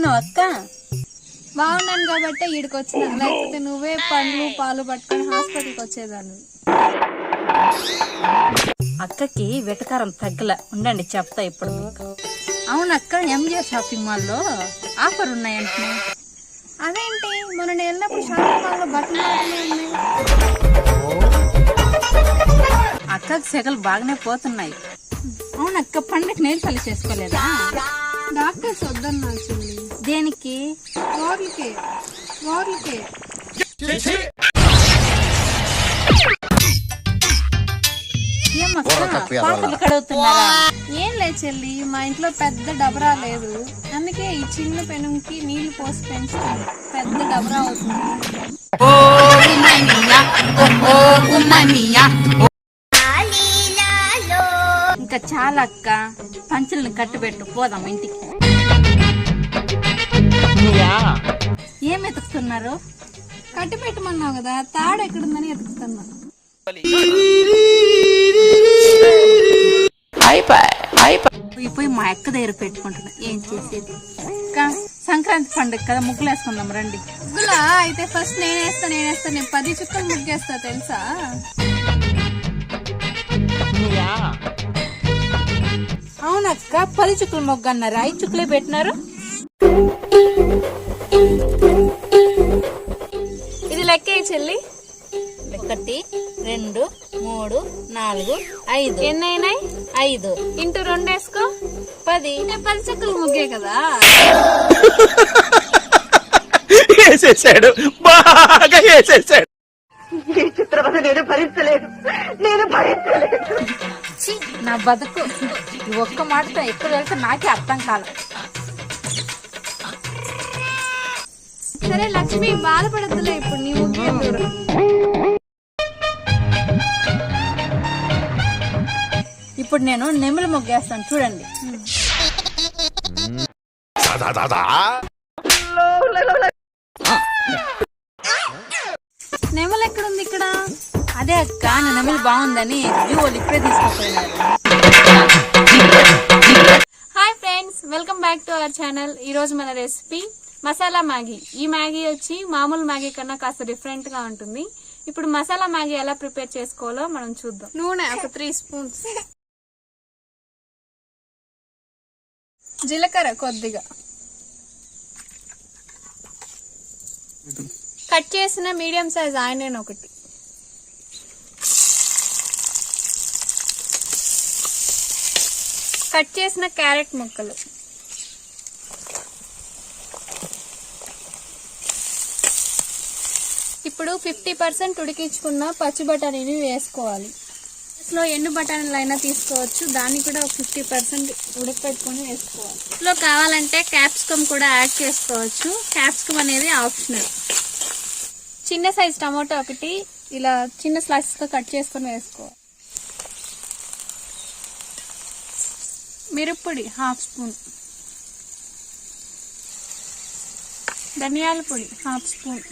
బాగున్నావు అక్క? బాగున్నాను కాబట్టి ఈడికి వచ్చిన లేకపోతే నువ్వే పండ్లు పాలు పట్టుకొని హాస్పిటల్కి వచ్చేదాన్ని. అక్కకి వెటకారం తగ్గల. ఉండండి చెప్తా ఇప్పుడు అవును అక్క ఎంజిఆర్ షాపింగ్ మాల్లో ఆఫర్ ఉన్నాయంటే? అదేంటి? మొన్న నేను వెళ్ళినప్పుడు షాపింగ్ మాల్లో బట్టలు ఉన్నాయి. అక్కకి సెగలు బాగానే పోతున్నాయి. అవును అక్క పండగ నేలు పని చేసుకోలేదా? డాక్టర్స్ వద్దన్నా దేనికి? ఏం లేదు చెల్లి మా ఇంట్లో పెద్ద డబరా లేదు. అందుకే ఈ చిన్న పెనుంకి నీళ్ళు పోసి పెంచుతాను పెద్ద డబరా అవుతుంది. ఇంకా చాలా అక్క పంచులను కట్టుబెట్టు పోదాం ఇంటికి. ఏం ఎతుకుతున్నారు? కట్టి పెట్టమన్నావు కదా తాడు ఎక్కడుందని ఎతుకుతున్నా. పోయి పోయి మా అక్క దగ్గర పెట్టుకుంటున్నా ఏం చేసేది? సంక్రాంతి పండుగ కదా ముగ్గులు వేసుకుందాం రండి. ముగ్గులా అయితే ఫస్ట్ నేనేస్తా నేనేస్తా నేను పది చుక్కలు ముగ్గేస్తా తెలుసా? అవునక్క పది చుక్కలు మొగ్గు అన్నారు ఐదు చుక్కలే పెట్టినారు? ఇది లెక్కే చెల్లి? ఒకటి రెండు మూడు నాలుగు ఐదు. ఎన్ని అయినాయి ఐదు. ఇంటూ రెండు వేసుకో. పది. నేను పది చుక్కలు ముగ్గే కదా. వేసేసాడు. బాగా వేసేసాడు. ఛీ, నా బతుకు. ఈ ఒక్క మాటతో ఎక్కడ వెళ్తే నాకే అర్థం కాల. సరే లక్ష్మి బాధపడద్దులే ఇప్పుడు నీ ఇప్పుడు నేను నెమిలి మొగ్గేస్తాను చూడండి. నెమలు ఎక్కడుంది ఇక్కడ? అదే అక్క నా నెమిలి బాగుందని వాళ్ళు ఇప్పుడే తీసుకుపోయినారు. Hi friends welcome back to our channel ఈ రోజు మన రెసిపీ మసాలా మ్యాగీ. ఈ మ్యాగీ వచ్చి మామూలు మ్యాగీ కన్నా కాస్త డిఫరెంట్గా ఉంటుంది. ఇప్పుడు మసాలా మ్యాగీ ఎలా ప్రిపేర్ చేసుకోవాలో మనం చూద్దాం. నూనె ఒక త్రీ స్పూన్స్. జీలకర్ర కొద్దిగా. కట్ చేసిన మీడియం సైజ్ ఆనియన్ ఒకటి. కట్ చేసిన క్యారెట్ ముక్కలు. ఇప్పుడు ఫిఫ్టీ పర్సెంట్ ఉడికించుకున్న పచ్చి బఠానీని వేసుకోవాలి. ఇంట్లో ఎన్ని బఠానీలు అయినా తీసుకోవచ్చు. దాన్ని కూడా ఒక ఫిఫ్టీ పర్సెంట్ ఉడకపెట్టుకొని వేసుకోవాలి. ఇందులో కావాలంటే క్యాప్సికమ్ కూడా యాడ్ చేసుకోవచ్చు. క్యాప్సికమ్ అనేది ఆప్షనల్. చిన్న సైజ్ టమాటో ఒకటి ఇలా చిన్న స్లైసెస్గా కట్ చేసుకొని వేసుకోవాలి. మిరప్పొడి హాఫ్ స్పూన్. ధనియాల పొడి half spoon.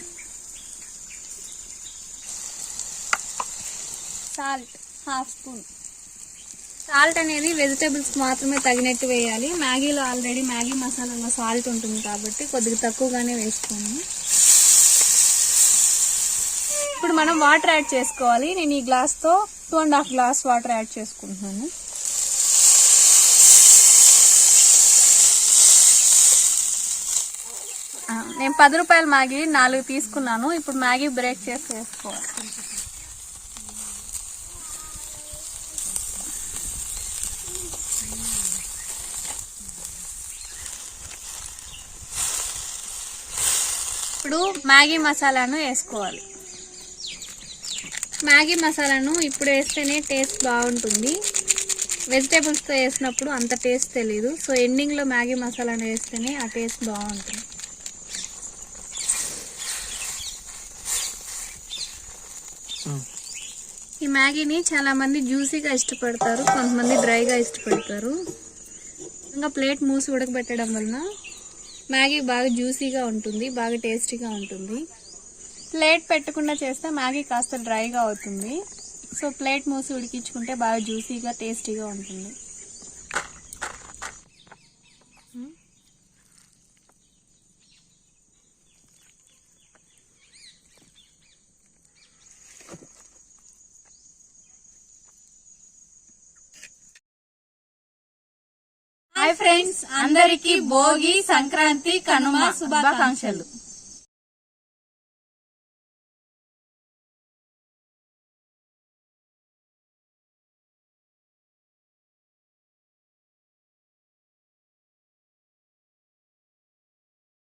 Salt half spoon. Salt అనేది వెజిటేబుల్స్ మాత్రమే తగినట్టు వేయాలి. మ్యాగీలో ఆల్రెడీ మ్యాగీ మసాలాలో సాల్ట్ ఉంటుంది కాబట్టి కొద్దిగా తక్కువగానే వేసుకోండి. ఇప్పుడు మనం వాటర్ యాడ్ చేసుకోవాలి. నేను ఈ గ్లాస్తో two and half glass water add చేసుకుంటున్నాను. నేను పది రూపాయల మ్యాగీ నాలుగు తీసుకున్నాను. ఇప్పుడు మ్యాగీ బ్రేక్ చేసి వేసుకోవాలి. ఇప్పుడు మ్యాగీ మసాలాను వేసుకోవాలి. మ్యాగీ మసాలాను ఇప్పుడు వేస్తేనే టేస్ట్ బాగుంటుంది. వెజిటేబుల్స్తో వేసినప్పుడు అంత టేస్ట్ తెలీదు. సో ఎండింగ్లో మ్యాగీ మసాలాను వేస్తేనే ఆ టేస్ట్ బాగుంటుంది. ఈ మ్యాగీని చాలామంది జ్యూసీగా ఇష్టపడతారు కొంతమంది డ్రైగా ఇష్టపడతారు. ఇంకా ప్లేట్ మూసి ఉడకబెట్టడం వలన మ్యాగీ బాగా జ్యూసీగా ఉంటుంది బాగా టేస్టీగా ఉంటుంది. ప్లేట్ పెట్టకుండా చేస్తే మ్యాగీ కాస్త డ్రైగా అవుతుంది. సో ప్లేట్ మూసి ఉడికించుకుంటే బాగా జ్యూసీగా టేస్టీగా ఉంటుంది. హాయ్ ఫ్రెండ్స్ అందరికి భోగి సంక్రాంతి కనుమ శుభాకాంక్షలు.